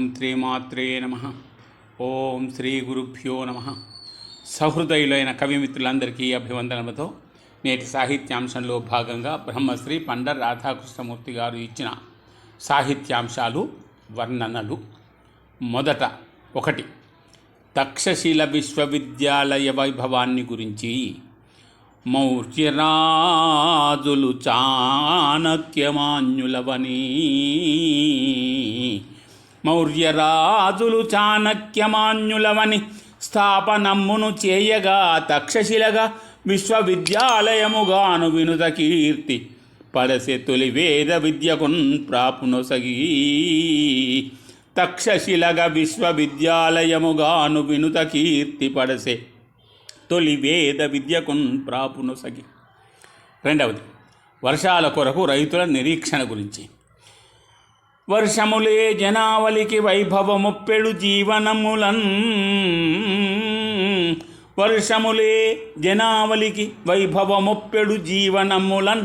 ఓం శ్రీమాత్రే నమ. ఓం శ్రీ గురుభ్యో నమ. సహృదయులైన కవిమిత్రులందరికీ అభివందనలతో నేటి సాహిత్యాంశంలో భాగంగా బ్రహ్మశ్రీ పండర్ రాధాకృష్ణమూర్తి గారు ఇచ్చిన సాహిత్యాంశాలు వర్ణనలు. మొదట ఒకటి తక్షశిల విశ్వవిద్యాలయ వైభవాన్ని గురించి. మౌర్యరాజులు చాణక్యమాన్యులవని మౌర్యరాజులు చాణక్యమాన్యులవని స్థాపనమ్మును చేయగా తక్షశిలగా విశ్వవిద్యాలయముగాను వినుత కీర్తి. పడసె తొలి వేద విద్యకున్ ప్రాపునొసగి. తక్షశిలగ విశ్వవిద్యాలయముగాను వినుత కీర్తి పడసె తొలి వేద విద్యకున్ ప్రాపునొసగి. రెండవది వర్షాల కొరకు రైతుల నిరీక్షణ గురించి. వర్షములే జనావళికి వైభవముప్పెడు జీవనములన్. వర్షములే జనావళికి వైభవముప్పెడు జీవనములన్.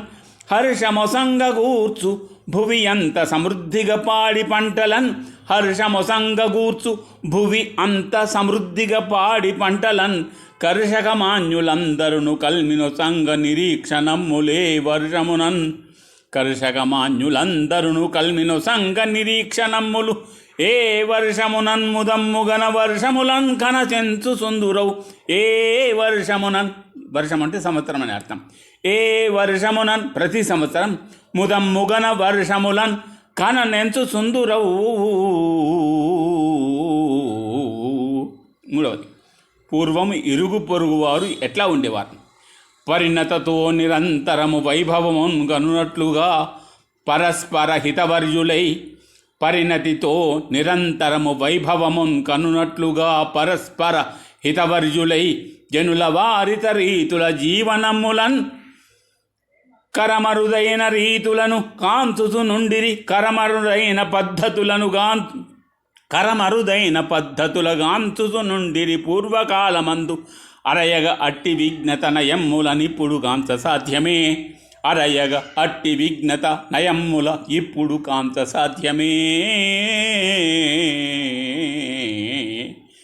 హర్షమొసంగగూర్చు భువి అంత సమృద్ధిగా పాడి పంటలన్. హర్షమొసంగగూర్చు భువి అంత సమృద్ధిగా పాడి పంటలన్. కర్షకమాన్యులందరును కల్మిను సంగ నిరీక్షణమ్ములే వర్షమునన్. కర్షకమాన్యులందరును కల్మిను సంగ నిరీక్షణమ్ములు ఏ వర్షమునన్ ముదమ్ముగన వర్షములన్ కనచెంచు సుందురవు. ఏ వర్షమునన్ వర్షం అంటే సంవత్సరం అని అర్థం. ఏ వర్షమునన్ ప్రతి సంవత్సరం ముదమ్ముగన వర్షములన్ కన నెంచు సుందురవు. మూడవది పూర్వం ఇరుగు పొరుగు వారు ఎట్లా ఉండేవారు? పరిణతతో నిరంతరము వైభవమున్ గనునట్లుగా పరస్పర హితవర్యులై పరిణతితో నిరంతరము వైభవమున్ కనునట్లుగా పరస్పర హితవర్యులై జనుల వారిత రీతుల జీవనములన్ కరమరుదైన రీతులను కాంతుతు నుండిరి కరమరుదైన పద్ధతులను గాన్ కరమరుదైన పద్ధతుల గాంతుతు నుండిరి పూర్వకాలమందు అరయగ అట్టి విఘ్నత నయమ్ముల నిప్పుడు కాంత సాధ్యమే. అరయగ అట్టి విఘ్నత నయమ్ముల ఇప్పుడు కాంత సాధ్యమే.